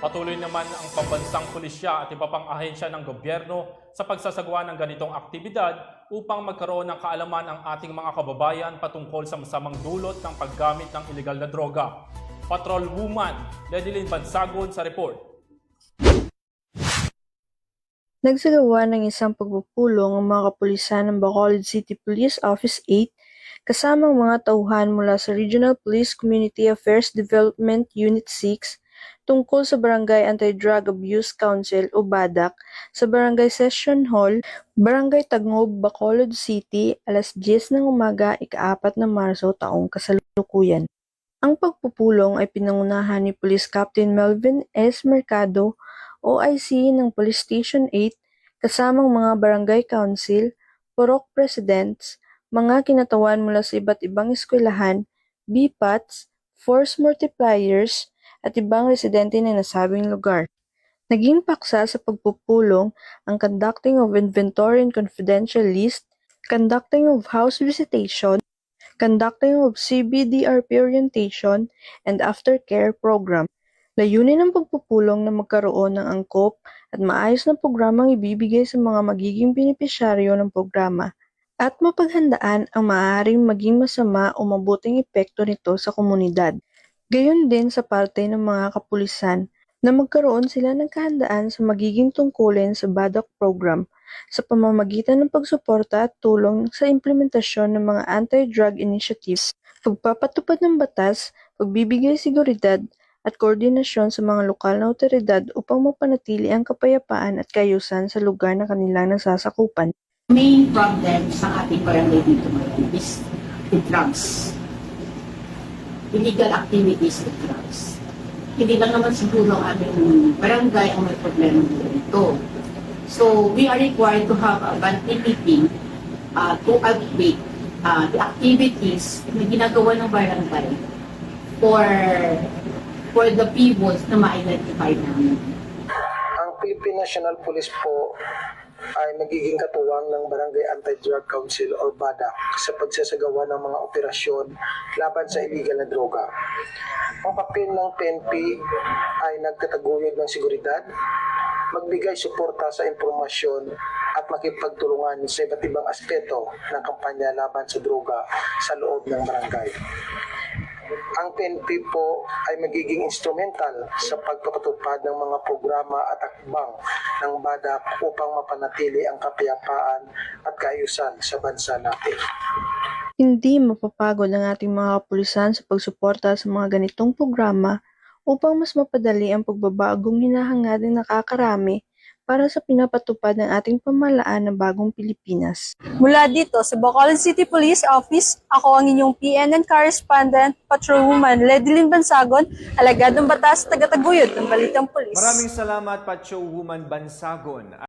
Patuloy naman ang pambansang pulisya at iba pang ahensya ng gobyerno sa pagsasagawa ng ganitong aktibidad upang magkaroon ng kaalaman ang ating mga kababayan patungkol sa masamang dulot ng paggamit ng ilegal na droga. Patrol Woman, Ledilyn Bansagon sa report. Nagsagawa ng isang pagpupulong ang mga kapulisan ng Bacolod City Police Office 8 kasamang mga tauhan mula sa Regional Police Community Affairs Development Unit 6 tungkol sa Barangay Anti-Drug Abuse Council o BADAC sa Barangay Session Hall, Barangay Tagnob, Bacolod City, alas 10 ng umaga, ika-4 ng Marso taong kasalukuyan. Ang pagpupulong ay pinangunahan ni Police Captain Melvin S. Mercado OIC ng Police Station 8 kasamang mga barangay council, purok presidents, mga kinatawan mula sa iba't ibang eskwelahan, BPATs, force multipliers, at ibang residente ng nasabing lugar. Naging paksa sa pagpupulong ang conducting of inventory and confidential list, conducting of house visitation, conducting of CBDRP orientation, and aftercare program. Layunin ng pagpupulong na magkaroon ng angkop at maayos na programang ibibigay sa mga magiging benepisyaryo ng programa at mapaghandaan ang maaaring maging masama o mabuting epekto nito sa komunidad. Gayon din sa parte ng mga kapulisan na magkaroon sila ng kahandaan sa magiging tungkulin sa BADOC program sa pamamagitan ng pagsuporta at tulong sa implementasyon ng mga anti-drug initiatives, pagpapatupad ng batas, pagbibigay seguridad, at koordinasyon sa mga lokal na otoridad upang mapanatili ang kapayapaan at kayusan sa lugar na kanilang nasasakupan. main problem sa ating barangay dito ngayon is the drugs. Illegal activities with drugs. Hindi lang naman siguro ang aming barangay ang may problema dito. So, we are required to have a monthly meeting uh, to update uh, the activities na ginagawa ng barangay for for the people na ma-identify namin. ang Philippine National Police po ay nagiging katuwang ng Barangay Anti-Drug Council or BADAC sa pagsasagawa ng mga operasyon laban sa illegal na droga. Ang papel ng PNP ay nagtataguyod ng seguridad, magbigay suporta sa impormasyon at makipagtulungan sa iba't ibang aspeto ng kampanya laban sa droga sa loob ng barangay ang PNP po ay magiging instrumental sa pagpapatupad ng mga programa at akbang ng BADAC upang mapanatili ang kapayapaan at kaayusan sa bansa natin. Hindi mapapagod ang ating mga kapulisan sa pagsuporta sa mga ganitong programa upang mas mapadali ang pagbabagong hinahangad ng nakakarami para sa pinapatupad ng ating pamalaan ng bagong Pilipinas. Mula dito sa Bacolod City Police Office, ako ang inyong PNN Correspondent, Patrolwoman Ledilyn Bansagon, alagad ng batas, tagataguyod ng Balitang Pulis. Maraming salamat, Pacho Woman Bansagon.